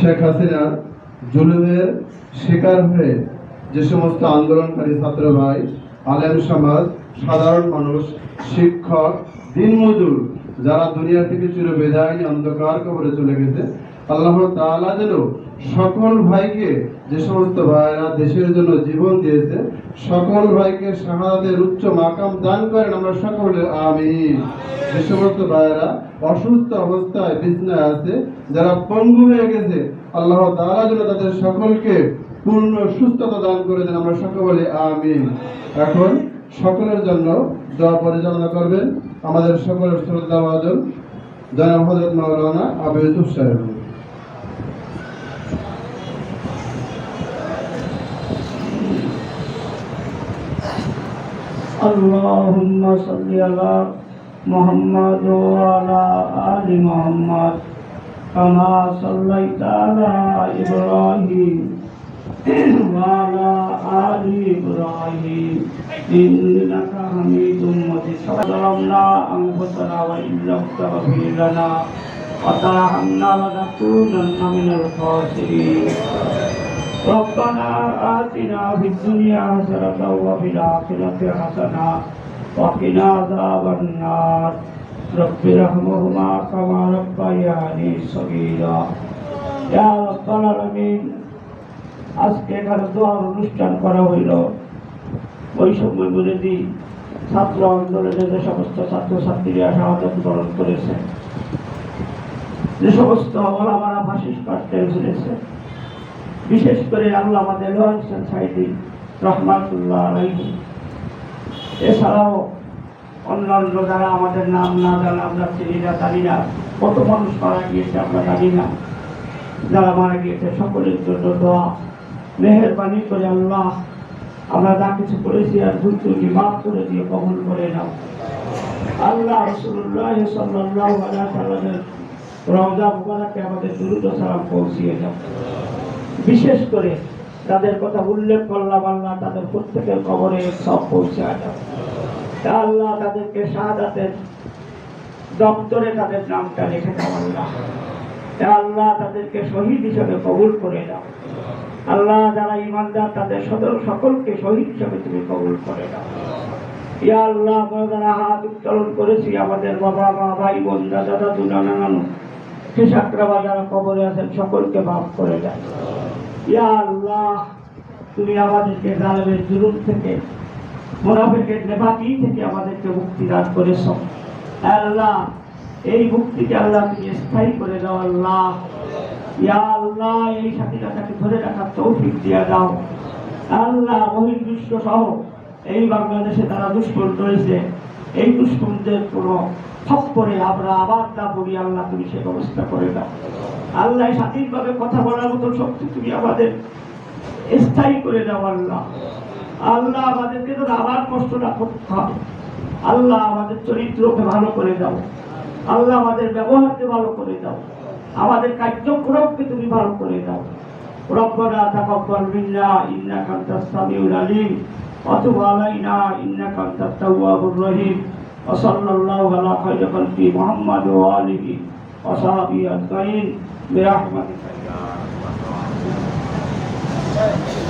শেখ হাসিনা জুলুমের শিকার হয়ে যে সমস্ত আন্দোলনকারী ছাত্র ভাই, আলেম সমাজ, সাধারণ মানুষ, শিক্ষক, দিনমজুর, যারা দুনিয়া থেকে চির বেদায় অন্ধকার কবরে চলে গেছে, আল্লাহ তাআলা যেন সকল ভাইকে যে সমস্ত ভাইরা দেশের জন্য জীবন দিয়েছে, সকল ভাইকে শাহাদাতের উচ্চ মাকাম দান করেন আমরা সকলে, আমিন। যে সমস্ত ভাইরা অসুস্থ অবস্থায় বিছনায় আছে, যারা পঙ্গু হয়ে গেছে, আল্লাহ তাআলা যেন তাদের সকলকে পূর্ণ সুস্থতা দান করে দেন আমরা সকলে, আমিন। এখন সকলের জন্য দোয়া পরিচালনা করবেন আমাদের সকলের শ্রদ্ধা ভাজন জনাব হজরত মাওলানা আবু ইউসুফ সাহেব। اللهم صل على محمد وعلى آل محمد كما صليت على إبراهيم وعلى آل إبراهيم إنك حميد مجيد ظلمنا أنفسنا وإن لم تغفر لنا وترحمنا لنكونن من الخاسرين ربنا آتنا في الدنيا حسنة وفي الآخرة حسنة وقنا عذاب النار رب ارحمهما كما ربياني صغيرا يا رب العالمين আজকে এখানে দোয়ার অনুষ্ঠান করা হইল ওই সময় বিরোধী ছাত্র আন্দোলনে যে সমস্ত ছাত্রছাত্রীরা শাহাদত বরণ করেছে যে সমস্ত ওলামারা ফাঁসিস কাটতে ঝুলেছে বিশেষ করে আল্লাহ আমাদের রহমাতুল্লাহ এছাড়াও অন্যান্য যারা আমাদের নাম না জানা, আমরা চিনি না, জানি না, কত মানুষ মারা গিয়েছে, আমরা জানি না। যারা মারা গিয়েছে, সকলের জন্য দোয়া, মেহরবানি করে আল্লাহ, আমরা যা কিছু করেছি আর ভুল ত্রুটি মাফ করে দিয়ে কবল করে নাও। আল্লাহ রসুল্লাহ সাল্লাহ রওজা মুবারকে আমাদের দুরুদ ও সালাম পৌঁছিয়ে দাও। বিশেষ করে তাদের কথা উল্লেখ করলাম আল্লাহ, তাদের প্রত্যেকের কবরে সব পৌঁছে তা আল্লাহ তাদেরকে শাহাদাতের দপ্তরে তাদের নামটা লিখে দাও আল্লাহ। আল্লাহ তাদেরকে শহীদ হিসাবে কবুল করে দাও। আল্লাহ যারা ইমানদার, তাদের সদর সকলকে শহীদ হিসাবে তুমি কবুল করে দাও। ইয়া আল্লাহ, আমরা যারা হাত উত্তোলন করেছি, আমাদের বাবা, মা, ভাই, বোন, দাদা, দাদু, নানা, নানু কৃষকরা যারা কবরে আছেন, সকলকে মাফ করে দেয় তুমি আমাদেরকে জালেমের জুলুম থেকে, মোনাফেকের নেভাতি থেকে আমাদেরকে মুক্তি দান করেছ। আল্লাহ, এই মুক্তিকে আল্লাহ তুমি স্থায়ী করে দাও, আল্লাহ। আল্লাহ, এই স্বাধীনতাকে ধরে রাখার তৌফিক দিয়ে দাও। আল্লাহ বহির্বিশ্ব সহ এই বাংলাদেশে তারা দুষ্কর রয়েছে। এই দুষ্কৃতদের পুরো ফক করে আমরা আবার তা বলি, আল্লাহ তুমি সে ব্যবস্থা করে না আল্লাহ স্বাধীনভাবে কথা বলার মতো শক্তি তুমি আমাদের স্থায়ী করে দাও, আল্লাহ। আল্লাহ আমাদেরকে তো আবার কষ্ট না করতে হবে। আল্লাহ আমাদের চরিত্রকে ভালো করে দাও। আল্লাহ আমাদের ব্যবহারকে ভালো করে দাও। আমাদের কার্যক্রমকে তুমি ভালো করে দাও। রব্বনা তাকাব্বাল মিন্না, ইন্নাকা আনতাস সামিউল আলিম। وتب علينا إنك أنت التواب الرحيم. وصلى الله على خير خلق محمد وآله وصحبه أجمعين. برحمتك يا أرحم الراحمين.